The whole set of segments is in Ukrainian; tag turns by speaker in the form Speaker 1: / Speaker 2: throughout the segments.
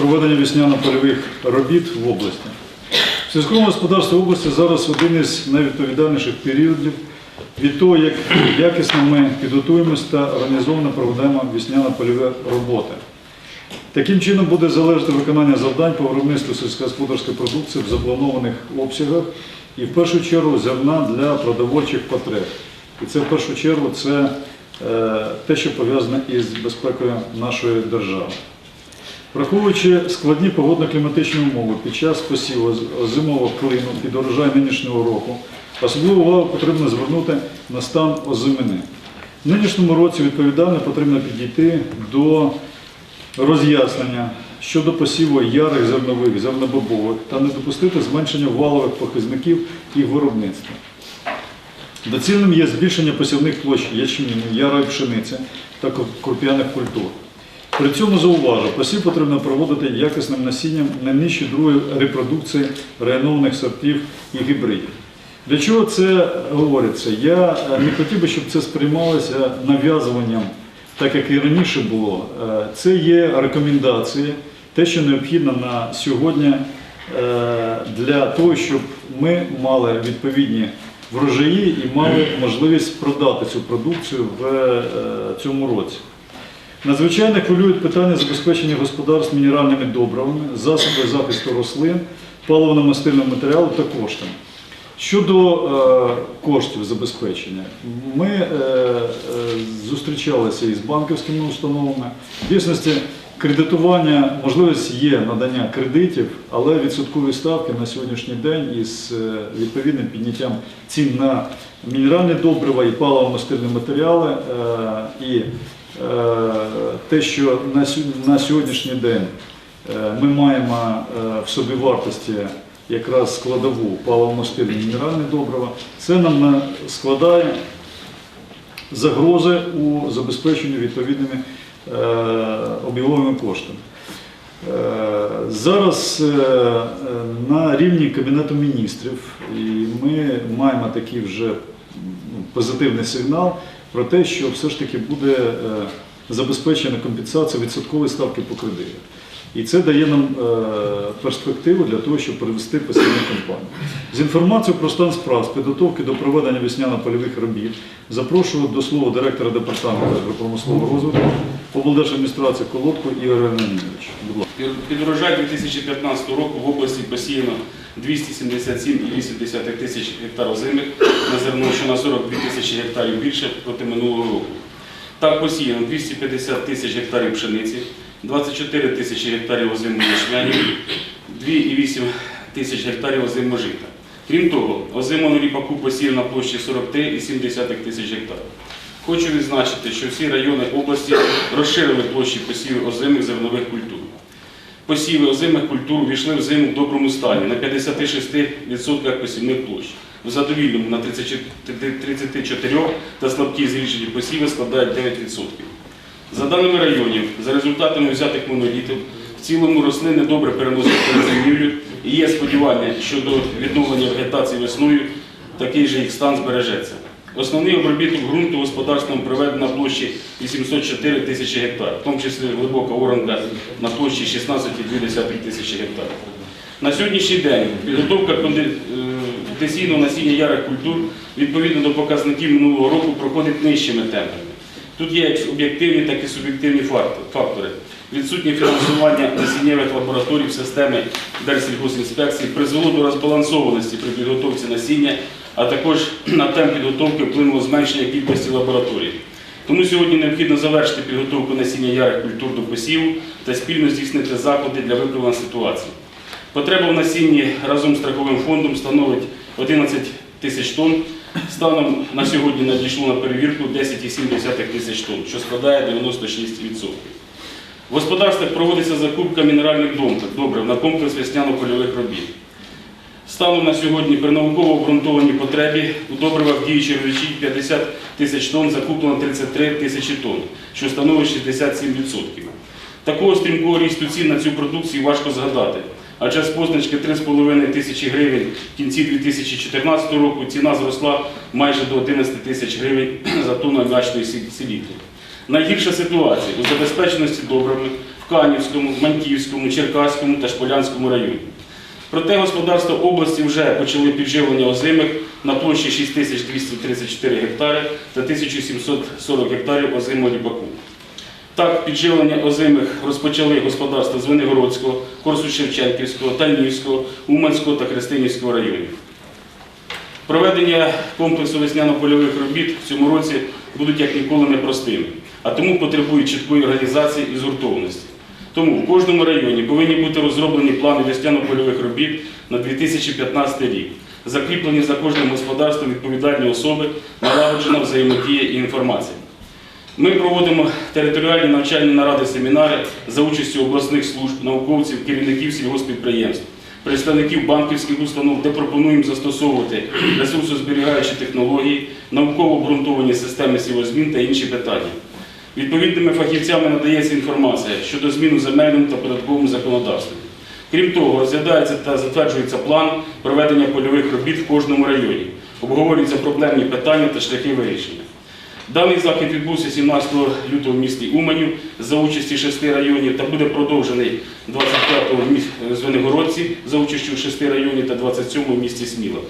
Speaker 1: проведення весняно-польових робіт в області. Сільському господарстві області зараз один із найвідповідальніших періодів від того, як якісно ми підготуємось та організовано проведемо весняно-польові роботи. Таким чином буде залежати виконання завдань по виробництву сільськогосподарської продукції в запланованих обсягах і в першу чергу зерна для продовольчих потреб. І це в першу чергу це е, те, що пов'язане із безпекою нашої держави. Враховуючи складні погодно-кліматичні умови під час посіву озимого клину під урожай нинішнього року, особливу увагу потрібно звернути на стан озимини. В нинішньому році відповідально потрібно підійти до роз'яснення щодо посіву ярих зернових, зернобобових та не допустити зменшення валових показників їх виробництва. Доцільним є збільшення посівних площ ячменю, ярої пшениці та круп'яних культур. При цьому зауважу, посів потрібно проводити якісним насінням не нижче другої репродукції районованих сортів і гібридів. Для чого це говориться? Я е, не хотів би, щоб це сприймалося нав'язуванням, так як і раніше було. Е, Це є рекомендації, те, що необхідно на сьогодні е, для того, щоб ми мали відповідні врожаї і мали можливість продати цю продукцію в цьому році. Надзвичайно хвилюють питання забезпечення господарств мінеральними добривами, засоби захисту рослин, паливно-мастильного матеріалу та коштами. Щодо е, коштів забезпечення, ми е, е, зустрічалися із банківськими установами. В дійсності кредитування, можливість є надання кредитів, але відсоткові ставки на сьогоднішній день із е, відповідним підняттям цін на мінеральні добрива і паливо-мастильні матеріали е, і те, що на сьогоднішній день е, ми маємо е, в собі вартості якраз складову паливо-мастильні мінеральні добрива, це нам складає загрози у забезпеченні відповідними е, коштами. Е, Зараз е, е, на рівні Кабінету міністрів і ми маємо такий вже позитивний сигнал про те, що все ж таки буде е, забезпечена компенсація відсоткової ставки по кредиту. І це дає нам е, перспективу для того, щоб перевести посівну кампанію. З інформацією про стан справ з підготовки до проведення весняно-польових робіт запрошую до слова директора департаменту агропромислового розвитку облдержадміністрації Колодку Ігоря Леонідовича. Будь ласка.
Speaker 2: Під урожай 2015 року в області посіяно 277,8 тисяч гектарів озимих на зерно, що на 42 тисячі гектарів більше проти минулого року. Так посіяно 250 тисяч гектарів пшениці, 24 тисячі гектарів озимої ячменю, 2,8 тисяч гектарів озимого жита. Крім того, озимого ріпаку посіяно на площі 43,7 тисяч гектарів. Хочу відзначити, що всі райони області розширили площі посівів озимих зернових культур. Посіви озимих культур увійшли в зиму в доброму стані на 56% посівних площ. В задовільному на 34 34 та слабкі зрішені посіви складають 9%. За даними районів, за результатами взятих монолітів, в цілому рослини добре переносять перезимівлю і є сподівання щодо відновлення вегетації весною, такий же їх стан збережеться. Основний обробіток ґрунту господарством проведено на площі 804 тисячі гектар, в тому числі глибока оранка на площі 16,2 тисячі гектар. На сьогоднішній день підготовка е, насіння ярих культур відповідно до показників минулого року проходить нижчими темпами. Тут є як об'єктивні, так і суб'єктивні фактори. Відсутнє фінансування насіннєвих лабораторій в системі Держсільгосінспекції призвело до розбалансованості при підготовці насіння, а також на темп підготовки вплинуло зменшення кількості лабораторій. Тому сьогодні необхідно завершити підготовку насіння ярих культур до посіву та спільно здійснити заходи для виправлення ситуації. Потреба в насінні разом з страховим фондом становить 11 тисяч тонн. Станом на сьогодні надійшло на перевірку 10,7 тисяч тонн, що складає 96%. В господарствах проводиться закупка мінеральних добрив на комплекс весняно-польових робіт. Станом на сьогодні при науково обґрунтованій потребі у добривах діючі речі 50 тисяч тонн закуплено 33 тисячі тонн, що становить 67%. Такого стрімкого рісту цін на цю продукцію важко згадати, адже з позначки 3,5 тисячі гривень в кінці 2014 року ціна зросла майже до 11 тисяч гривень за тонну аміачної сі- селітри. Найгірша ситуація у забезпеченості добрами в Канівському, Маньківському, Черкаському та Шполянському районі. Проте господарства області вже почали підживлення озимих на площі 6234 гектари та 1740 гектарів озимого ріпаку. Так, підживлення озимих розпочали господарства Звенигородського, Корсу-Шевченківського, Танівського, Уманського та Христинівського районів. Проведення комплексу весняно-польових робіт в цьому році будуть як ніколи непростими, а тому потребують чіткої організації і згуртованості. Тому в кожному районі повинні бути розроблені плани весняно-польових робіт на 2015 рік, закріплені за кожним господарством відповідальні особи, налагоджена взаємодія і інформація. Ми проводимо територіальні навчальні наради, семінари за участю обласних служб, науковців, керівників сільгоспідприємств, представників банківських установ, де пропонуємо застосовувати ресурсозберігаючі технології, науково обґрунтовані системи сівозмін та інші питання. Відповідними фахівцями надається інформація щодо змін у земельному та податковому законодавстві. Крім того, розглядається та затверджується план проведення польових робіт в кожному районі. Обговорюються проблемні питання та шляхи вирішення. Даний захід відбувся 17 лютого в місті Уманів за участі шести районів та буде продовжений 25-го в місті Звенигородці за участю шести районів та 27-го в місті Сміла.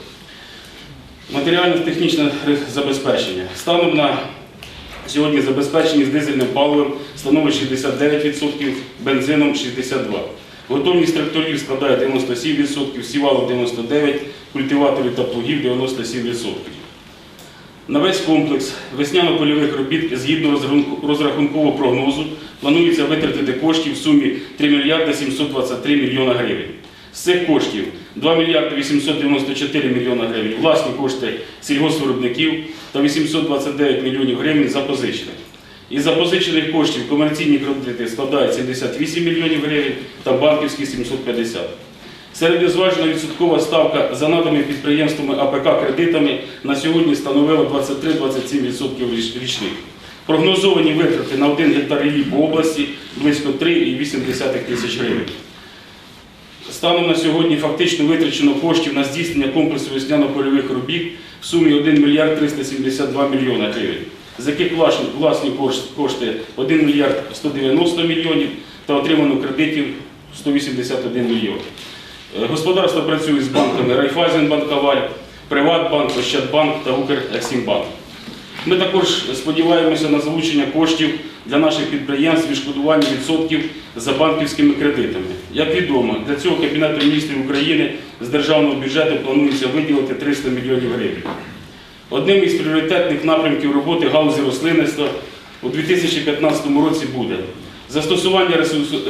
Speaker 2: Матеріально-технічне забезпечення. Станом на сьогодні забезпечені з дизельним паливом становить 69%, бензином 62%. Готовність тракторів складає 97%, сівалок 99%, культиваторів та плугів 97%. На весь комплекс весняно-польових робіт згідно розрахункового прогнозу планується витратити коштів в сумі 3 мільярди 723 мільйона гривень. З цих коштів 2 мільярди 894 мільйона гривень власні кошти сільгоспвиробників та 829 мільйонів гривень запозичених. Із запозичених коштів комерційні кредити складають 78 мільйонів гривень та банківські 750. Середньозважена відсоткова ставка за наданими підприємствами АПК кредитами на сьогодні становила 23-27% річних. Прогнозовані витрати на 1 гектар ріллі по області близько 3,8 тисяч гривень. Станом на сьогодні фактично витрачено коштів на здійснення комплексу весняно-польових робіт в сумі 1 мільярд 372 мільйона гривень, з яких власні, кошти 1 мільярд 190 мільйонів та отримано кредитів 181 мільйон. Е, Господарство працює з банками Райфайзенбанк Каваль, Приватбанк, Ощадбанк та Укрексімбанк. Ми також сподіваємося на залучення коштів для наших підприємств відшкодування відсотків за банківськими кредитами. Як відомо, для цього Кабінету міністрів України з державного бюджету планується виділити 300 мільйонів гривень. Одним із пріоритетних напрямків роботи галузі рослинництва у 2015 році буде застосування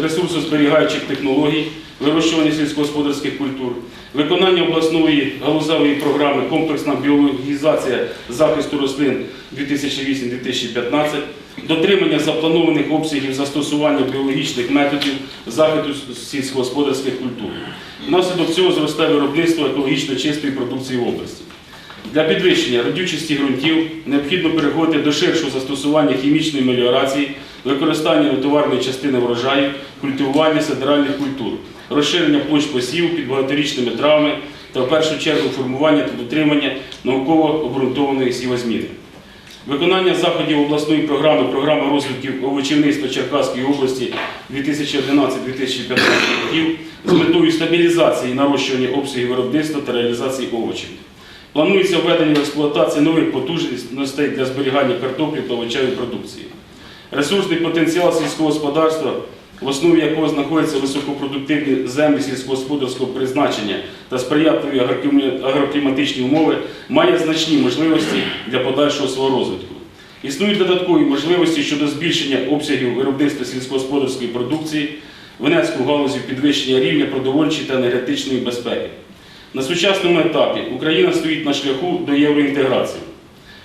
Speaker 2: ресурсозберігаючих технологій, вирощування сільськогосподарських культур, виконання обласної галузевої програми Комплексна біологізація захисту рослин 2008-2015, дотримання запланованих обсягів застосування біологічних методів захисту сільськогосподарських культур. Внаслідок цього зросте виробництво екологічно чистої продукції в області. Для підвищення родючості ґрунтів необхідно переходити до ширшого застосування хімічної меліорації, використання товарної частини врожаю, культивування сидеральних культур, розширення площ посів під багаторічними травами та в першу чергу формування та дотримання науково обґрунтованої сівозміни. Виконання заходів обласної програми програми розвитку овочівництва Черкаської області 2011-2015 років з метою стабілізації нарощування обсягів виробництва та реалізації овочів. Планується введення в експлуатацію нових потужностей для зберігання картоплі та овочевої продукції. Ресурсний потенціал сільського господарства, в основі якого знаходяться високопродуктивні землі сільськогосподарського призначення та сприятливі агрокліматичні умови, має значні можливості для подальшого свого розвитку. Існують додаткові можливості щодо збільшення обсягів виробництва сільськогосподарської продукції, внеску в галузі підвищення рівня продовольчої та енергетичної безпеки. На сучасному етапі Україна стоїть на шляху до євроінтеграції.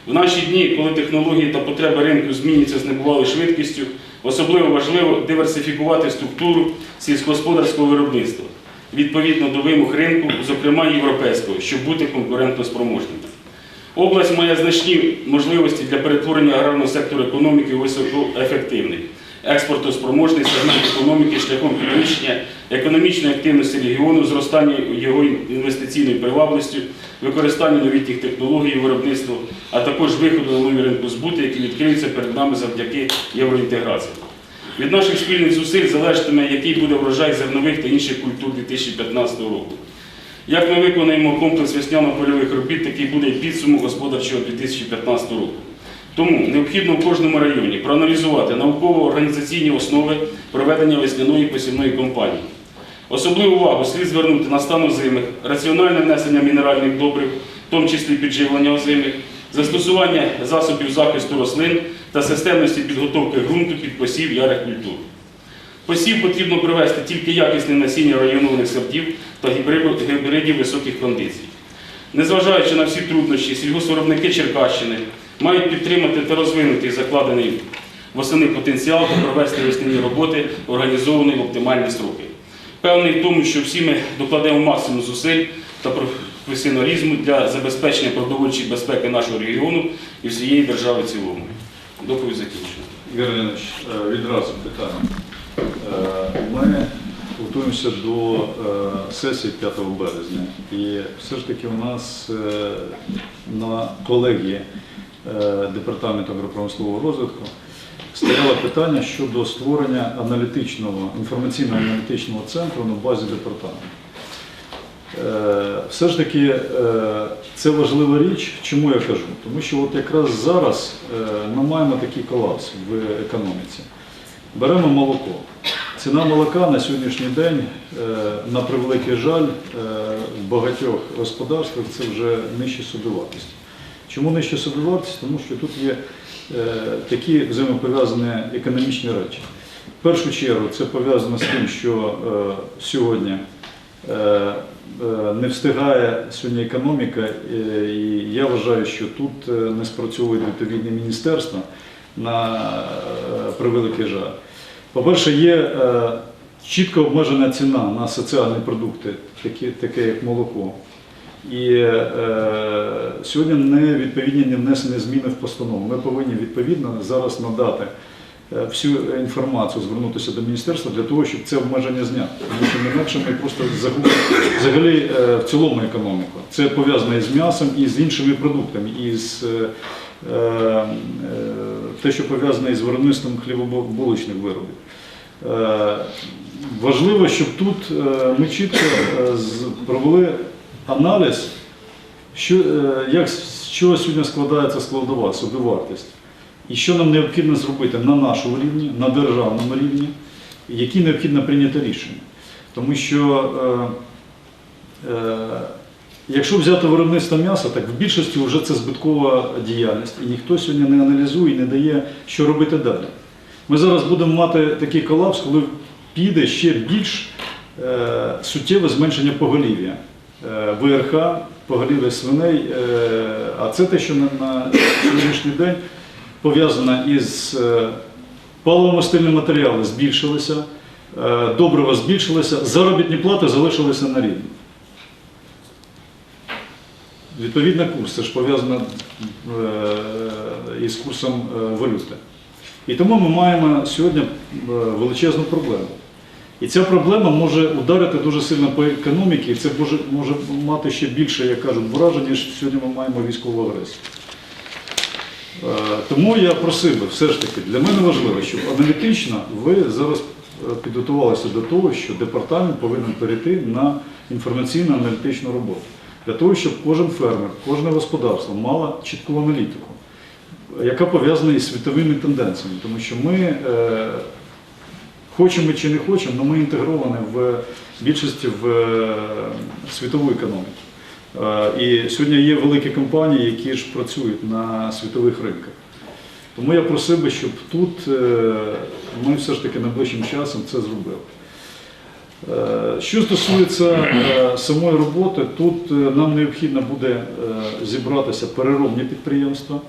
Speaker 2: В наші дні, коли технології та потреби ринку змінюються з небувалою швидкістю, особливо важливо диверсифікувати структуру сільськогосподарського виробництва відповідно до вимог ринку, зокрема європейського, щоб бути конкурентоспроможним. Область має значні можливості для перетворення аграрного сектору економіки високоефективний, експортоспроможний сегмент економіки шляхом підвищення економічної активності регіону, зростання його інвестиційної привабливості, використання новітніх технологій виробництва, а також виходу на нові ринку збуту, які відкриються перед нами завдяки євроінтеграції. Від наших спільних зусиль залежатиме, який буде врожай зернових та інших культур 2015 року. Як ми виконаємо комплекс весняно-польових робіт, такий буде і підсумок господарчого 2015 року. Тому необхідно в кожному районі проаналізувати науково-організаційні основи проведення весняної посівної кампанії. Особливу увагу слід звернути на стан озимих, раціональне внесення мінеральних добрив, в тому числі підживлення озимих, застосування засобів захисту рослин та системності підготовки ґрунту під посів ярих культур. Посів потрібно привести тільки якісне насіння районованих сортів та гібридів високих кондицій. Незважаючи на всі труднощі, сільгоспвиробники Черкащини мають підтримати та розвинути закладений восени потенціал та провести весняні роботи, організовані в оптимальні строки. Певний в тому, що всі ми докладемо максимум зусиль та професіоналізму для забезпечення продовольчої безпеки нашого регіону і всієї держави цілому. Доповідь закінчена.
Speaker 1: Ігор Леонідович, е, відразу питання. Е, Ми готуємося до е, сесії 5 березня. І все ж таки у нас на колегії Департаменту агропромислового розвитку стояло питання щодо створення аналітичного, інформаційно-аналітичного центру на базі департаменту. Е, Все ж таки е, це важлива річ. Чому я кажу? Тому що от якраз зараз е, ми маємо такий колапс в економіці. Беремо молоко. Ціна молока на сьогоднішній день, е, на превеликий жаль, е, в багатьох господарствах це вже нижче собівартості. Чому нижче собівартість? Тому що тут є е, такі взаємопов'язані економічні речі. В першу чергу це пов'язано з тим, що е, сьогодні е, не встигає сьогодні економіка, і я вважаю, що тут не спрацьовують відповідні міністерства на превеликий жаль. По-перше, є чітко обмежена ціна на соціальні продукти, такі, таке як молоко. І е, сьогодні не відповідні не внесені зміни в постанову. Ми повинні відповідно зараз надати е, всю інформацію, звернутися до міністерства для того, щоб це обмеження зняти. Тому що інакше ми просто загубимо взагалі е, в цілому економіку. Це пов'язано з м'ясом, і з іншими продуктами, і з е, е, те, що пов'язане із виробництвом хлібобулочних виробів. Е, Важливо, щоб тут е, ми чітко е, провели аналіз, що, е, як, з чого сьогодні складається складова, собівартість, і що нам необхідно зробити на нашому рівні, на державному рівні, які необхідно прийняти рішення. Тому що е, е, якщо взяти виробництво м'яса, так в більшості вже це збиткова діяльність, і ніхто сьогодні не аналізує і не дає, що робити далі. Ми зараз будемо мати такий колапс, коли піде ще більш е, суттєве зменшення поголів'я. Е, ВРХ, поголів'я свиней, е, а це те, що на, сьогоднішній день пов'язано із е, паливо-мастильні матеріали збільшилися, добрива збільшилися, заробітні плати залишилися на рівні. Відповідно, курс, це ж пов'язано із курсом валюти. І тому ми маємо сьогодні величезну проблему. І ця проблема може ударити дуже сильно по економіці, і це може, може мати ще більше, як кажуть, враження, ніж сьогодні ми маємо військову агресію. Е, Тому я просив би, все ж таки, для мене важливо, щоб аналітично ви зараз е, підготувалися до того, що департамент повинен перейти на інформаційно-аналітичну роботу. Для того, щоб кожен фермер, кожне господарство мало чітку аналітику, яка пов'язана із світовими тенденціями. Тому що ми, е, хочемо чи не хочемо, але ми інтегровані в більшості в е, світову економіку. Е, І сьогодні є великі компанії, які ж працюють на світових ринках. Тому я просив би, щоб тут е, ми все ж таки найближчим часом це зробили. Що стосується самої роботи, тут нам необхідно буде зібратися переробні підприємства,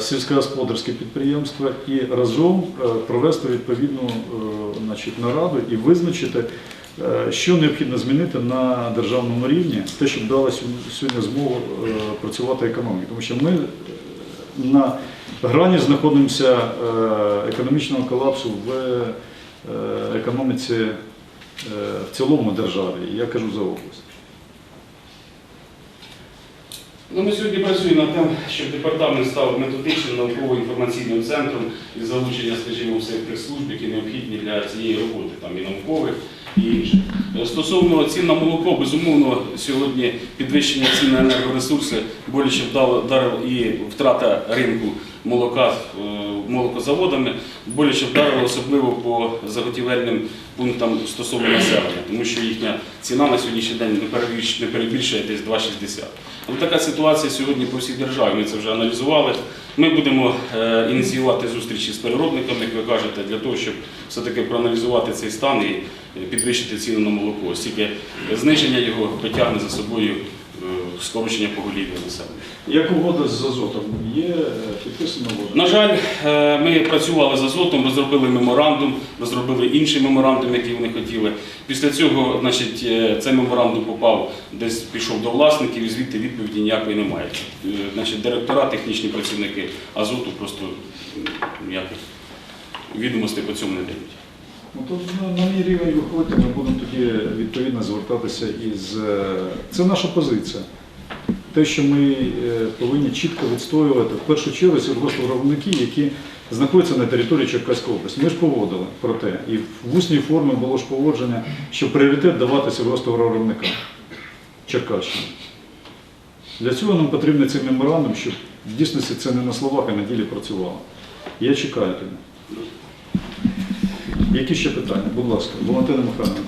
Speaker 1: сільськогосподарські підприємства і разом е, провести відповідну е, значить, нараду і визначити, е, що необхідно змінити на державному рівні, те, щоб дало сьогодні- змогу е, працювати економіці. Тому що ми е, на грані знаходимося е, економічного колапсу в е, економіці е, в цілому державі. Я кажу за область.
Speaker 2: Ну, ми сьогодні працюємо над тим, щоб департамент став методичним науково-інформаційним центром із залучення, скажімо, всіх тих служб, які необхідні для цієї роботи, там і наукових, і інших. Е, Стосовно цін на молоко, безумовно, сьогодні підвищення цін на енергоресурси боляче вдарило і втрата ринку молока е, молокозаводами, боляче вдарило особливо по заготівельним пунктам стосовно населення, тому що їхня ціна на сьогоднішній день не перебільш- перебільшує десь 2,60. Але така ситуація сьогодні по всій державі. Ми це вже аналізували. Ми будемо е, ініціювати зустрічі з переробниками, як ви кажете, для того, щоб все-таки проаналізувати цей стан і підвищити ціну на молоко, оскільки зниження його потягне за собою скорочення поголів'я населення.
Speaker 1: Як угода з азотом? Є е, підписана угода?
Speaker 2: На жаль, е, ми працювали з Азотом, розробили меморандум, розробили інший меморандум, який вони хотіли. Після цього значить, е, цей меморандум попав, десь пішов до власників, і звідти відповіді ніякої немає. Значить, директора, технічні працівники Азоту просто ніяких відомостей по цьому не дають.
Speaker 1: Ну, то на, на мій рівень виходьте, ми будемо тоді відповідно звертатися із. Це наша позиція. Те, що ми е, повинні чітко відстоювати, в першу чергу сільгоспвиробники, які знаходяться на території Черкаської області. Ми ж поводили про те. І в усній формі було ж поводження, що пріоритет давати сільгоспвиробникам Черкащини. Для цього нам потрібен цей меморандум, щоб в дійсності це не на словах, а на ділі працювало. Я чекаю тебе. Які ще питання? Будь ласка, Валентина Михайловна.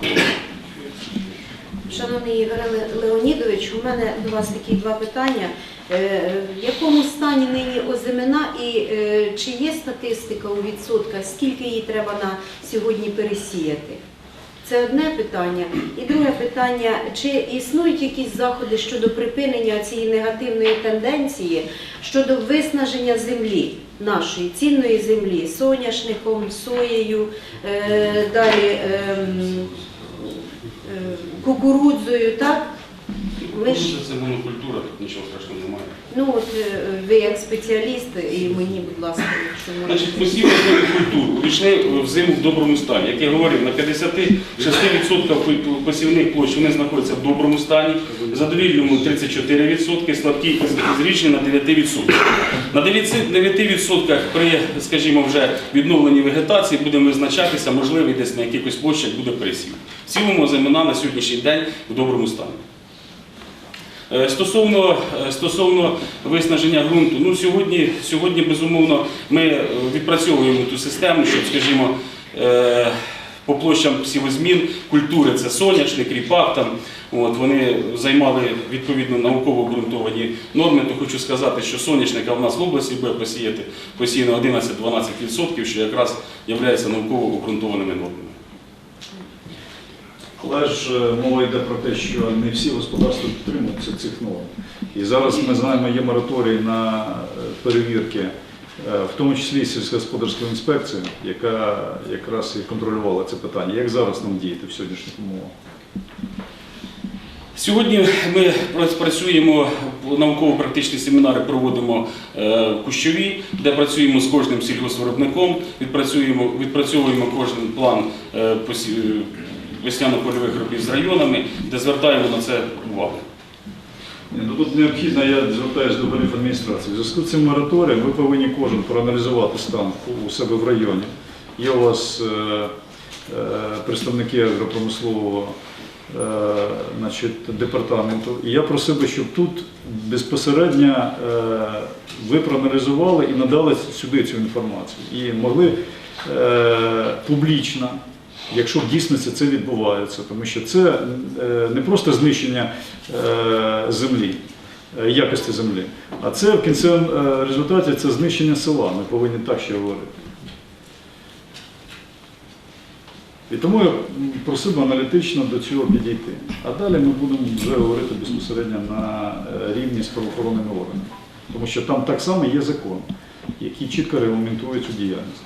Speaker 3: Шановний Ігоре Леонідович, у мене до вас такі два питання. Е, В якому стані нині озимина і е, чи є статистика у відсотках, скільки її треба на сьогодні пересіяти? Це одне питання. І друге питання, чи існують якісь заходи щодо припинення цієї негативної тенденції щодо виснаження землі, нашої цінної землі, соняшником, соєю, е, далі ем, кукурудзою, так? Ми ж,
Speaker 2: Це монокультура, тут нічого страшного немає.
Speaker 3: ну от е, ви як спеціаліст, і мені, будь ласка, якщо
Speaker 2: Значить,
Speaker 3: можете.
Speaker 2: посів основних увійшли в зиму в доброму стані. Як я говорив, на 56% посівних площ вони знаходяться в доброму стані, задовільному 34%, слабкі зрічні на 9%. На 9% при, скажімо, вже відновленні вегетації будемо визначатися, можливий десь на якихось площах буде пересів. Цілому зимина на сьогоднішній день в доброму стані. Е, Стосовно, е, стосовно виснаження ґрунту, ну сьогодні, сьогодні безумовно ми відпрацьовуємо ту систему, щоб, скажімо, е, по площам сівозмін культури це соняшник, ріпак, там, от, вони займали відповідно науково обґрунтовані норми, то хочу сказати, що соняшника в нас в області буде посіяти посіяно 11-12%, що якраз є науково обґрунтованими нормами.
Speaker 1: Але ж е, мова йде про те, що не всі господарства підтримуються цих норм. І зараз ми знаємо, є мораторій на е, перевірки, е, в тому числі сільськогосподарської інспекції, яка якраз і контролювала це питання. Як зараз нам діяти в сьогоднішніх умовах?
Speaker 2: Сьогодні ми працюємо науково-практичні семінари проводимо в Кущові, де працюємо з кожним сільгоспвиробником, відпрацьовуємо кожен план весняно-польових робіт з районами, де звертаємо на це увагу.
Speaker 1: Ну, тут необхідно, я звертаюся до голів адміністрації. В зв'язку з цим мораторієм ви повинні кожен проаналізувати стан у себе в районі. Є у вас е, е, представники агропромислового е, значить, департаменту. І я просив би, щоб тут безпосередньо е, ви проаналізували і надали сюди цю інформацію. І могли е, публічно якщо в дійсності це відбувається, тому що це е, не просто знищення е, землі, е, якості землі, а це в кінцевому результаті це знищення села. Ми повинні так ще говорити. І тому я просив би аналітично до цього підійти. А далі ми будемо вже говорити безпосередньо на рівні з правоохоронними органами. Тому що там так само є закон, який чітко регламентує цю діяльність.